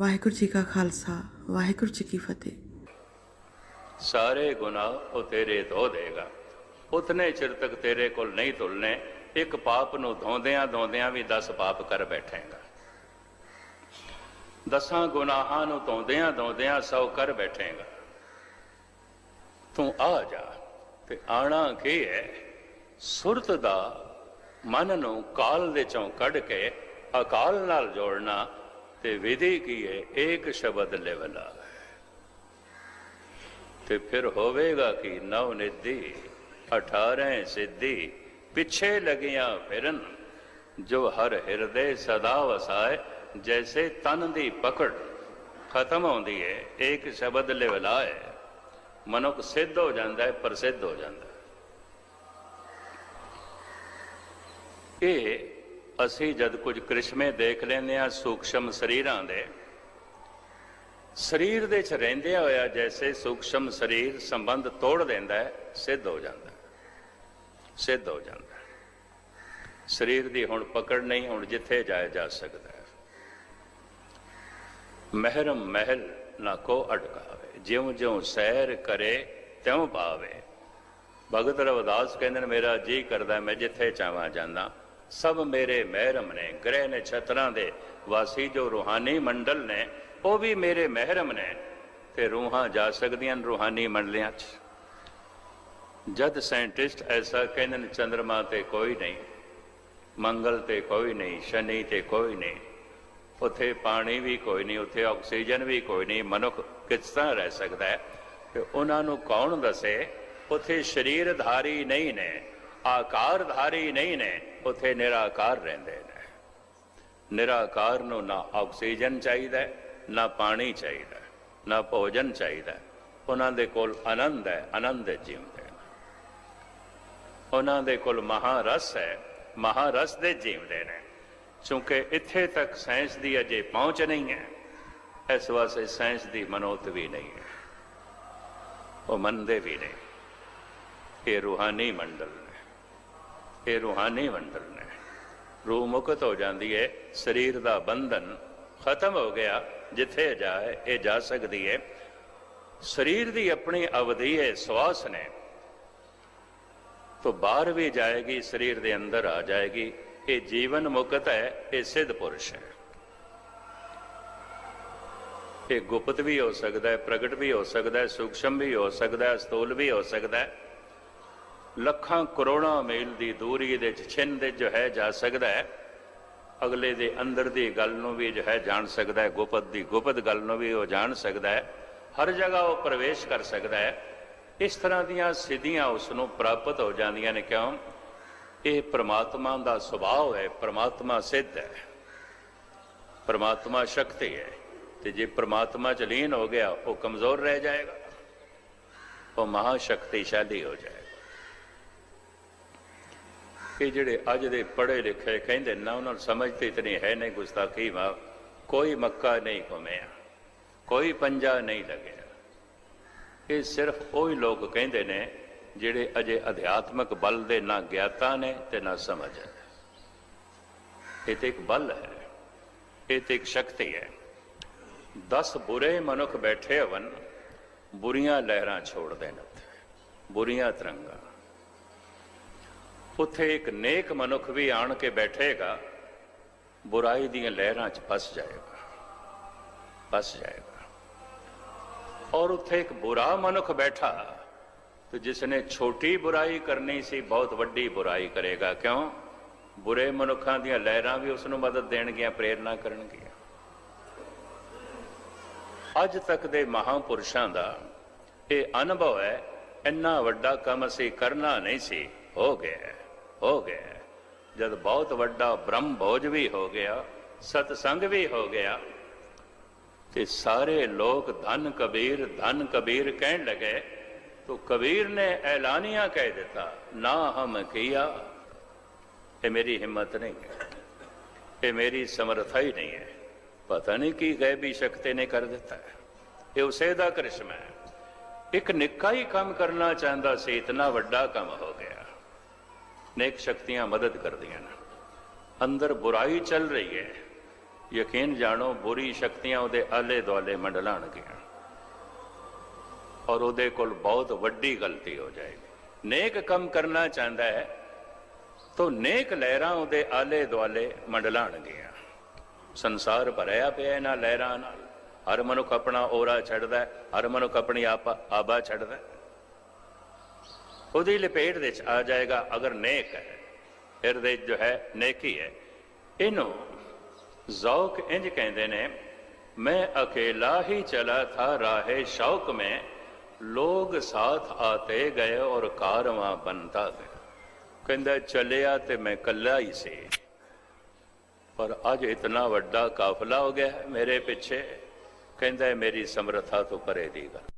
ਵਾਹਿਗੁਰੂ ਜੀ ਕਾ ਖਾਲਸਾ, ਵਾਹਿਗੁਰੂ ਜੀ ਕੀ ਫਤਿਹ। ਸਾਰੇ ਗੁਨਾਹ ਉਹ ਤੇਰੇ ਧੋ ਦੇਗਾ। ਉਤਨੇ ਚਿਰ ਤੱਕ ਤੇਰੇ ਕੋਲ ਨਹੀਂ ਤੁਲਨੇ ਇੱਕ ਪਾਪ ਨੂੰ ਧੋਂਦਿਆਂ ਧੋਂਦਿਆਂ ਵੀ 10 ਪਾਪ ਕਰ ਬੈਠੇਗਾ। ਦਸਾਂ ਗੁਨਾਹਾਂ ਨੂੰ ਧੋਂਦਿਆਂ ਧੋਂਦਿਆਂ ਸੌ ਕਰ ਬੈਠੇਗਾ। ਤੂੰ ਆ ਜਾ ਤੇ ਆਣਾ ਕੀ ਹੈ? ਸੁਰਤ ਦਾ ਮਨ ਨੂੰ ਕਾਲ ਦੇ ਚੋਂ ਕੱਢ ਕੇ ਅਕਾਲ ਨਾਲ ਜੋੜਨਾ ਤੇ ਵਿਧੀ ਕੀ ਹੈ? ਏਕ ਸ਼ਬਦ ਲੈਵਲਾ। ਤੇ ਫਿਰ ਹੋਵੇਗਾ ਕਿ? ਨਵ ਨਿਧੀ 18 ਸਿੱਧੀ, ਪਿੱਛੇ ਲਗੀਆਂ ਫਿਰਨ, ਜੋ ਹਰ ਹਿਰਦੇ ਸਦਾ ਵਸਾਏ, ਜੈਸੇ ਤਨ ਦੀ ਪਕੜ ਖਤਮ ਹੁੰਦੀ ਹੈ ਇੱਕ ਸ਼ਬਦ ਲਿਵਲਾਏ ਮਨੁੱਖ ਸਿੱਧ ਹੋ ਜਾਂਦਾ ਹੈ, ਪ੍ਰਸਿੱਧ ਹੋ ਜਾਂਦਾ ਇਹ ਅਸੀਂ ਜਦ ਕੁਝ ਕ੍ਰਿਸ਼ਮੇ ਦੇਖ ਲੈਂਦੇ ਆ ਸੂਖਸ਼ਮ ਸਰੀਰਾਂ ਦੇ। ਸਰੀਰ ਦੇ ਚ ਰਹਿੰਦੇ ਹੋਇਆ ਜੈਸੇ ਸੂਖਸ਼ਮ ਸਰੀਰ ਸੰਬੰਧ ਤੋੜ ਦਿੰਦਾ ਹੈ, ਸਿੱਧ ਹੋ ਜਾਂਦਾ ਸਿੱਧ ਹੋ ਜਾਂਦਾ ਸਰੀਰ ਦੀ ਹੁਣ ਪਕੜ ਨਹੀਂ, ਹੁਣ ਜਿੱਥੇ ਜਾਇਆ ਜਾ ਸਕਦਾ ਹੈ। ਮਹਿਰਮ ਮਹਿਲ ਨਾ ਕੋ ਅਟਕਾਵੇ ਜਿਉਂ ਜਿਉਂ ਸੈਰ ਕਰੇ, ਤਿਉਂ ਪਾਵੇ ਭਗਤ ਰਵਿਦਾਸ ਕਹਿੰਦੇ ਨੇ, ਮੇਰਾ ਜੀ ਕਰਦਾ, ਮੈਂ ਜਿੱਥੇ ਚਾਹਾਂ ਜਾਂਦਾ। ਸਭ ਮੇਰੇ ਮਹਿਰਮ ਨੇ, ਗ੍ਰਹਿ ਨੇ, ਛਤਰਾਂ ਦੇ ਵਾਸੀ ਜੋ ਰੂਹਾਨੀ ਮੰਡਲ ਨੇ, ਉਹ ਵੀ ਮੇਰੇ ਮਹਿਰਮ ਨੇ। ਤੇ ਰੂਹਾਂ ਜਾ ਸਕਦੀਆਂ ਰੂਹਾਨੀ ਮੰਡਲਿਆਂ 'ਚ। ਜਦ ਸਾਇੰਟਿਸਟ ਐਸਾ ਕਹਿੰਦੇ ਨੇ ਚੰ드ਰਮਾ ਤੇ ਕੋਈ ਨਹੀਂ, ਮੰਗਲ ਤੇ ਕੋਈ ਨਹੀਂ, ਸ਼ਨੀ ਤੇ ਕੋਈ ਨਹੀਂ, ਉੱਥੇ ਪਾਣੀ ਵੀ ਕੋਈ ਨਹੀਂ, ਉੱਥੇ ਆਕਸੀਜਨ ਵੀ ਕੋਈ ਨਹੀਂ, ਮਨੁੱਖ ਕਿਸ ਤਰ੍ਹਾਂ ਰਹਿ ਸਕਦਾ ਹੈ? ਤੇ ਉਹਨਾਂ ਨੂੰ ਕੌਣ ਦੱਸੇ? ਉੱਥੇ ਸਰੀਰਧਾਰੀ ਨਹੀਂ ਨੇ। ਆਕਾਰਧਾਰੀ ਨਹੀਂ ਨੇ, ਉੱਥੇ ਨਿਰਾਕਾਰ ਰਹਿੰਦੇ ਨੇ। ਨਿਰਾਕਾਰ ਨੂੰ ਨਾ ਆਕਸੀਜਨ ਚਾਹੀਦਾ, ਨਾ ਪਾਣੀ ਚਾਹੀਦਾ, ਨਾ ਭੋਜਨ ਚਾਹੀਦਾ। ਉਹਨਾਂ ਦੇ ਕੋਲ ਆਨੰਦ ਹੈ, ਆਨੰਦ ਜੀਵਦੇ ਨੇ ਉਹਨਾਂ ਦੇ ਕੋਲ ਮਹਾਰਸ ਹੈ, ਮਹਾਰਸ ਦੇ ਜੀਵਦੇ ਨੇ। ਕਿਉਂਕਿ ਇੱਥੇ ਤੱਕ ਸਾਇੰਸ ਦੀ ਅਜੇ ਪਹੁੰਚ ਨਹੀਂ ਹੈ, ਇਸ ਵਾਸਤੇ ਸਾਇੰਸ ਦੀ ਮਨੋਤ ਵੀ ਨਹੀਂ ਹੈ। ਉਹ ਮੰਨਦੇ ਵੀ ਨਹੀਂ ਇਹ ਰੂਹਾਨੀ ਮੰਡਲ ਨੇ। ਇਹ ਰੂਹਾਨੀ ਬੰਧਨ ਨੇ। ਰੂਹ ਮੁਕਤ ਹੋ ਜਾਂਦੀ ਹੈ ਸਰੀਰ ਦਾ ਬੰਧਨ ਖਤਮ ਹੋ ਗਿਆ, ਜਿੱਥੇ ਜਾਏ, ਇਹ ਜਾ ਸਕਦੀ ਹੈ ਸਰੀਰ ਦੀ ਆਪਣੀ ਅਵਧੀ ਹੈ ਸਵਾਸ ਨੇ। ਤੋਂ ਬਾਹਰ ਵੀ ਜਾਏਗੀ, ਸਰੀਰ ਦੇ ਅੰਦਰ ਆ ਜਾਏਗੀ। ਇਹ ਜੀਵਨ ਮੁਕਤ ਹੈ, ਇਹ ਸਿੱਧ ਪੁਰਸ਼ ਹੈ। ਇਹ ਗੁਪਤ ਵੀ ਹੋ ਸਕਦਾ ਹੈ, ਪ੍ਰਗਟ ਵੀ ਹੋ ਸਕਦਾ ਹੈ, ਸੂਖਸ਼ਮ ਵੀ ਹੋ ਸਕਦਾ ਹੈ ਸਥੂਲ ਵੀ ਹੋ ਸਕਦਾ ਹੈ। ਲੱਖਾਂ ਕਰੋੜਾਂ ਮੀਲ ਦੀ ਦੂਰੀ ਦੇ ਚ ਛਿੰਨ ਦੇ ਜੋ ਹੈ ਜਾ ਸਕਦਾ ਹੈ। ਅਗਲੇ ਦੇ ਅੰਦਰ ਦੀ ਗੱਲ ਨੂੰ ਵੀ ਜੋ ਹੈ ਜਾਣ ਸਕਦਾ ਹੈ। ਗੁਪਤ ਦੀ ਗੁਪਤ ਗੱਲ ਨੂੰ ਵੀ ਉਹ ਜਾਣ ਸਕਦਾ ਹੈ। ਹਰ ਜਗ੍ਹਾ ਉਹ ਪ੍ਰਵੇਸ਼ ਕਰ ਸਕਦਾ ਹੈ। ਇਸ ਤਰ੍ਹਾਂ ਦੀਆਂ ਸਿੱਧੀਆਂ ਉਸ ਨੂੰ ਪ੍ਰਾਪਤ ਹੋ ਜਾਂਦੀਆਂ ਨੇ ਕਿਉਂ? ਇਹ ਪ੍ਰਮਾਤਮਾ ਦਾ ਸੁਭਾਅ ਹੈ। ਪ੍ਰਮਾਤਮਾ ਸਿੱਧ ਹੈ। ਪ੍ਰਮਾਤਮਾ ਸ਼ਕਤੀ ਹੈ। ਤੇ ਜੇ ਪ੍ਰਮਾਤਮਾ ਚ ਲੀਨ ਹੋ ਗਿਆ, ਉਹ ਕਮਜ਼ੋਰ ਰਹਿ ਜਾਏਗਾ। ਉਹ ਮਹਾ ਸ਼ਕਤੀਸ਼ਾਲੀ ਹੋ ਜਾਏਗਾ। ਕਿ ਜਿਹੜੇ ਅੱਜ ਦੇ ਪੜ੍ਹੇ ਲਿਖੇ ਕਹਿੰਦੇ ਨਾ ਉਹਨਾਂ ਨੂੰ ਸਮਝ ਤੇ ਇਤਨੀ ਹੈ ਨਹੀਂ ਗੁਸਤਾਖੀ ਵਾ। ਕੋਈ ਮੱਕਾ ਨਹੀਂ ਘੁੰਮਿਆ, ਕੋਈ ਪੰਜਾ ਨਹੀਂ ਲੱਗਿਆ। ਇਹ ਸਿਰਫ ਉਹੀ ਲੋਕ ਕਹਿੰਦੇ ਨੇ ਜਿਹੜੇ ਅਜੇ ਅਧਿਆਤਮਕ ਬਲ ਦੇ ਨਾ ਗਿਆਤਾ ਨੇ ਤੇ ਨਾ ਸਮਝ ਹੈ ਇਹ ਤੇ ਇੱਕ ਬਲ ਹੈ, ਇਹ ਤੇ ਇੱਕ ਸ਼ਕਤੀ ਹੈ। 10 ਬੁਰੇ ਮਨੁੱਖ ਬੈਠੇ ਹੋਵਨ ਬੁਰੀਆਂ ਲਹਿਰਾਂ ਛੋੜ ਦੇਣ ਉੱਥੇ, ਬੁਰੀਆਂ ਤਰੰਗਾਂ। ਉੱਥੇ ਇੱਕ ਨੇਕ ਮਨੁੱਖ ਵੀ ਆਣ ਕੇ ਬੈਠੇਗਾ, ਬੁਰਾਈ ਦੀਆਂ ਲਹਿਰਾਂ 'ਚ ਫਸ ਜਾਏਗਾ ਫਸ ਜਾਏਗਾ। ਔਰ ਉੱਥੇ ਇੱਕ ਬੁਰਾ ਮਨੁੱਖ ਬੈਠਾ, ਤੇ ਜਿਸ ਨੇ ਛੋਟੀ ਬੁਰਾਈ ਕਰਨੀ ਸੀ, ਬਹੁਤ ਵੱਡੀ ਬੁਰਾਈ ਕਰੇਗਾ। ਕਿਉਂ? ਬੁਰੇ ਮਨੁੱਖਾਂ ਦੀਆਂ ਲਹਿਰਾਂ ਵੀ ਉਸ ਨੂੰ ਮਦਦ ਦੇਣਗੀਆਂ, ਪ੍ਰੇਰਣਾ ਕਰਨਗੀਆਂ। ਅੱਜ ਤੱਕ ਦੇ ਮਹਾਪੁਰਸ਼ਾਂ ਦਾ ਇਹ ਅਨੁਭਵ ਹੈ, ਇੰਨਾ ਵੱਡਾ ਕੰਮ ਅਸੀਂ ਕਰਨਾ ਨਹੀਂ ਸੀ, ਹੋ ਗਿਆ। ਹੋ ਗਿਆ। ਜਦ ਬਹੁਤ ਵੱਡਾ ਬ੍ਰਹਮ ਭੋਜ ਵੀ ਹੋ ਗਿਆ ਸਤ ਸੰਗ ਵੀ ਹੋ ਗਿਆ, ਤੇ ਸਾਰੇ ਲੋਕ ਧਨ ਕਬੀਰ ਧਨ ਕਬੀਰ ਕਹਿਣ ਲੱਗੇ, ਤੋ ਕਬੀਰ ਨੇ ਐਲਾਨੀਆਂ ਕਹਿ ਦਿੱਤਾ, ਨਾ ਹਮ ਕੀਆ। ਇਹ ਮੇਰੀ ਹਿੰਮਤ ਨਹੀਂ ਹੈ। ਇਹ ਮੇਰੀ ਸਮਰਥਾ ਹੀ ਨਹੀਂ ਹੈ। ਪਤਾ ਨਹੀਂ ਕੀ ਗੈਬੀ ਸ਼ਕਤੀ ਨੇ ਕਰ ਦਿੱਤਾ ਇਹ ਉਸੇ ਦਾ ਕ੍ਰਿਸ਼ਮਾ ਹੈ। ਇੱਕ ਨਿੱਕਾ ਹੀ ਕੰਮ ਕਰਨਾ ਚਾਹੁੰਦਾ ਸੀ, ਇਤਨਾ ਵੱਡਾ ਕੰਮ ਹੋ ਗਿਆ। ਨੇਕ ਸ਼ਕਤੀਆਂ ਮਦਦ ਕਰਦੀਆਂ ਨੇ। ਅੰਦਰ ਬੁਰਾਈ ਚੱਲ ਰਹੀ ਹੈ। ਯਕੀਨ ਜਾਣੋ, ਬੁਰੀ ਸ਼ਕਤੀਆਂ ਉਹਦੇ ਆਲੇ ਦੁਆਲੇ ਮੰਡਲਾਣਗੀਆਂ। ਔਰ ਉਹਦੇ ਕੋਲ ਬਹੁਤ ਵੱਡੀ ਗਲਤੀ ਹੋ ਜਾਏਗੀ। ਨੇਕ ਕੰਮ ਕਰਨਾ ਚਾਹੁੰਦਾ ਹੈ, ਤਾਂ ਨੇਕ ਲਹਿਰਾਂ ਉਹਦੇ ਆਲੇ ਦੁਆਲੇ ਮੰਡਲਾਣਗੀਆਂ। ਸੰਸਾਰ ਭਰਿਆ ਪਿਆ ਇਹਨਾਂ ਲਹਿਰਾਂ ਨਾਲ। ਹਰ ਮਨੁੱਖ ਆਪਣਾ ਔਰਾ ਛੱਡਦਾ ਹਰ ਮਨੁੱਖ ਆਪਣੀ ਆਪਾ ਆਬਾ ਛੱਡਦਾ ਉਹਦੀ ਲਪੇਟ ਦੇ ਚ ਆ ਜਾਏਗਾ ਅਗਰ ਨੇਕ ਹੈ ਹਿਰਦੇ ਜੋ ਹੈ ਨੇਕੀ ਹੈ ਇਹਨੂੰ ਜ਼ੌਕ ਇੰਜ ਕਹਿੰਦੇ ਨੇ ਮੈਂ ਅਕੇਲਾ ਹੀ ਚਲਾ ਥਾ ਰਾਹੇ ਸ਼ੌਕ में ਲੋਗ ਸਾਥ ਆਤੇ ਗਏ ਔਰ ਕਾਰਵਾ ਬਣਤਾ ਗਿਆ ਕਹਿੰਦਾ ਚੱਲਿਆ ਤੇ ਮੈਂ ਕੱਲਾ ਹੀ ਸੀ ਪਰ ਅੱਜ ਇਤਨਾ ਵੱਡਾ ਕਾਫਲਾ ਹੋ ਗਿਆ ਮੇਰੇ ਪਿੱਛੇ ਕਹਿੰਦਾ ਮੇਰੀ ਸਮਰੱਥਾ ਤੋਂ ਪਰੇ ਦੀ ਗੱਲ